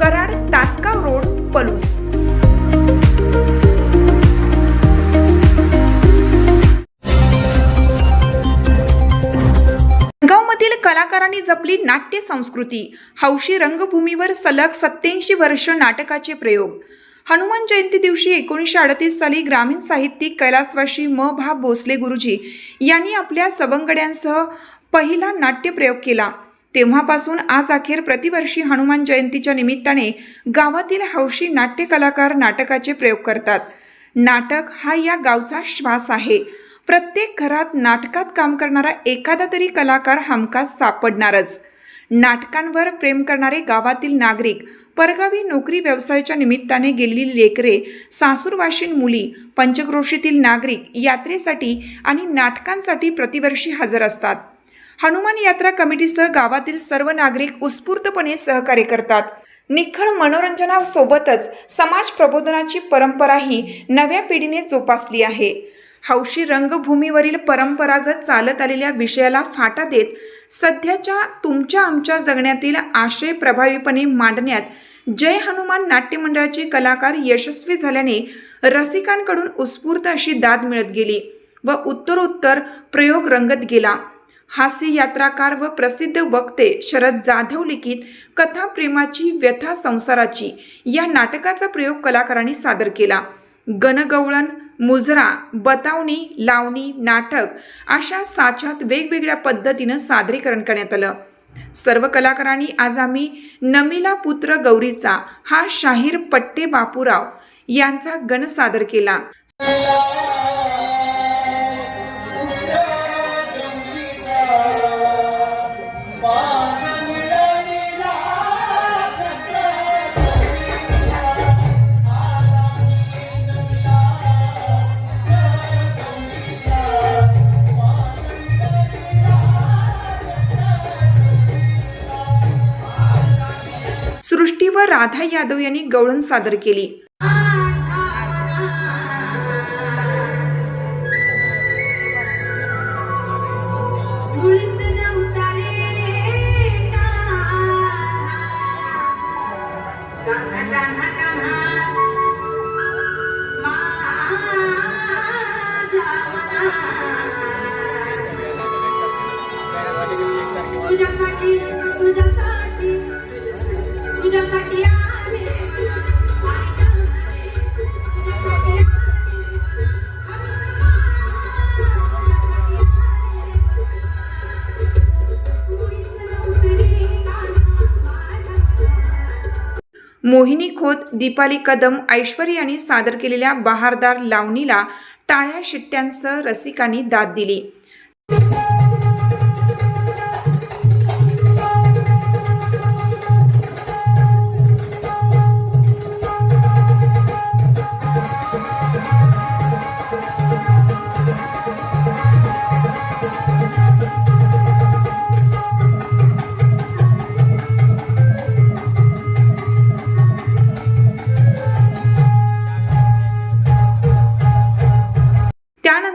Karad Tasgaon road Palus. गावमधील कलाकारांनी जपली नाट्य संस्कृती. हौशी रंगभूमीवर सलग सत्याऐंशी वर्ष नाटकाचे प्रयोग. हनुमान जयंती दिवशी एकोणीसशे अडतीस साली ग्रामीण साहित्यिक कैलासवाशी म. भा. भोसले गुरुजी यांनी आपल्या सवंगड्यांसह पहिला नाट्यप्रयोग केला. तेव्हापासून आज अखेर प्रतिवर्षी हनुमान जयंतीच्या निमित्ताने गावातील हौशी नाट्य कलाकार नाटकाचे प्रयोग करतात. नाटक हा या गावचा श्वास आहे. प्रत्येक घरात नाटकात काम करणारा एखादा तरी कलाकार हमखास सापडणारच. नाटकांवर प्रेम करणारे गावातील नागरिक परगावी नोकरी व्यवसायाच्या निमित्ताने गेलेली लेकरे सासूरवाशीन मुली पंचक्रोशीतील नागरिक यात्रेसाठी आणि नाटकांसाठी प्रतिवर्षी हजर असतात. हनुमान यात्रा कमिटीसह गावातील सर्व नागरिक उत्स्फूर्तपणे सहकार्य करतात. निखळ मनोरंजनासोबतच समाज प्रबोधनाची परंपराही नव्या पिढीने जोपासली आहे. हौशी रंगभूमीवरील परंपरागत चालत आलेल्या विषयाला फाटा देत सध्याच्या तुमच्या आमच्या जगण्यातील आशय प्रभावीपणे मांडण्यात जय हनुमान नाट्य मंडळाचे कलाकार यशस्वी झाल्याने रसिकांकडून उत्स्फूर्त अशी दाद मिळत गेली व उत्तरोत्तर प्रयोग रंगत गेला. हास्य यात्राकार व प्रसिद्ध वक्ते शरद जाधव लिखित कथा प्रेमाची व्यथा संसाराची या नाटकाचा प्रयोग कलाकारांनी सादर केला. गणगवळण मुजरा बतावणी लावणी नाटक अशा साच्यात वेगवेगळ्या पद्धतीनं सादरीकरण करण्यात आलं. सर्व कलाकारांनी आज आम्ही नमिला पुत्र गौरीचा हा शाहीर पट्टे बापूराव यांचा गण सादर केला. सृष्टी व राधा यादव यांनी गवळण सादर केली. मुळीच मोहिनी खोत दीपाली कदम ऐश्वरी यांनी सादर केलेल्या बहारदार लावणीला टाळ्या शिट्ट्यांसह रसिकांनी दाद दिली.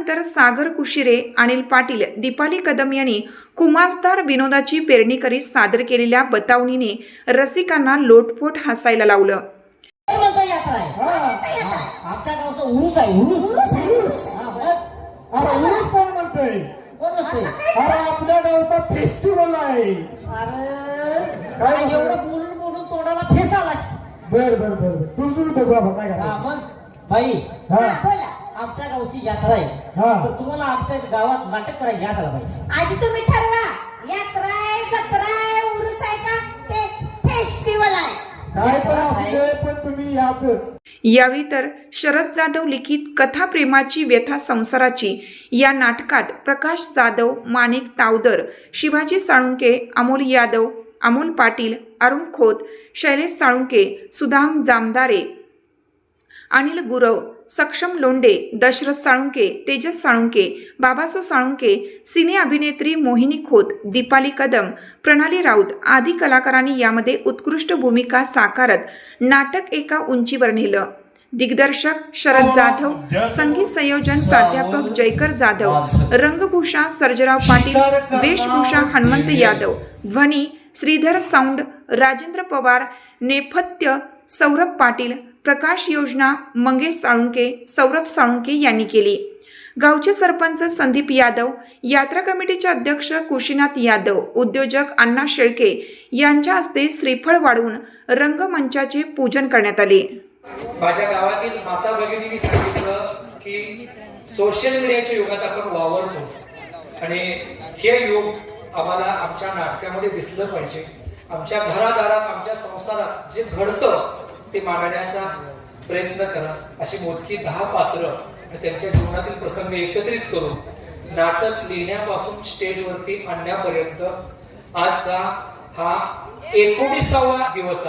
त्यानंतर सागर कुशिरे अनिल पाटील दीपाली कदम यांनी कुमासदार विनोदाची पेरणी करीत सादर केलेल्या बतावणीने रसिकांना लोटपोट हसायला लावलं. अरे आपल्या गावचा फेस्टिवल आहे अरे एवढं बोलून बोलून तोंडाला फेस आला बर बर बर बर बघू आपण काय बाई हा. आमच्या गावची यात्रा आहे. हा. तर तुम्हाला आमच्या गावात नाटक करायला यायला पाहिजे आधी तुम्ही ठरवा. यात्रा आहे जत्रा आहे उरूस आहे का? ते फेस्टिवल आहे. काय पण असू दे, पण तुम्ही यात यावेळी तर शरद जाधव लिखित कथा प्रेमाची व्यथा संसाराची या नाटकात प्रकाश जाधव माणिक तावदर शिवाजी साळुंके अमोल यादव अमोल पाटील अरुण खोत शैलेश साळुंके सुदाम जामदारे अनिल गुरव सक्षम लोंडे दशरथ साळुंके तेजस साळुंके बाबासो साळुंके सिने अभिनेत्री मोहिनी खोत दीपाली कदम प्रणाली राऊत आदी कलाकारांनी यामध्ये उत्कृष्ट भूमिका साकारत नाटक एका उंचीवर नेलं. दिग्दर्शक शरद जाधव संगीत संयोजन प्राध्यापक जयकर जाधव रंगभूषा सर्जराव पाटील वेशभूषा हनुमंत यादव ध्वनी श्रीधर साऊंड राजेंद्र पवार नेपथ्य सौरभ पाटील प्रकाश योजना मंगेश साळुंके सौरभ साळुंके यांनी केली. गावचे सरपंच संदीप यादव यात्रा कमिटीचे अध्यक्ष कुशीनाथ यादव उद्योजक अण्णा शेळके यांच्या हस्ते श्रीफळ वाढवून रंगमंचाचे पूजन करण्यात आले. माझ्या गावातील माता भगिनींनी सांगितलं की सोशल मीडियाच्या युगात आपण वावरतो. आणि हे युग आम्हाला आमच्या नाटकामध्ये दिसलं पाहिजे. आमच्या घरादारात आमच्या संसारात जे घडतं ते मांडण्याचा प्रयत्न करा. अशी मोजकी दहा पात्र त्यांच्या जीवनातील प्रसंग एकत्रित करून नाटक लिहिण्यापासून स्टेजवरती आणण्यापर्यंत आजचा हा एकोणीसावा दिवस आहे.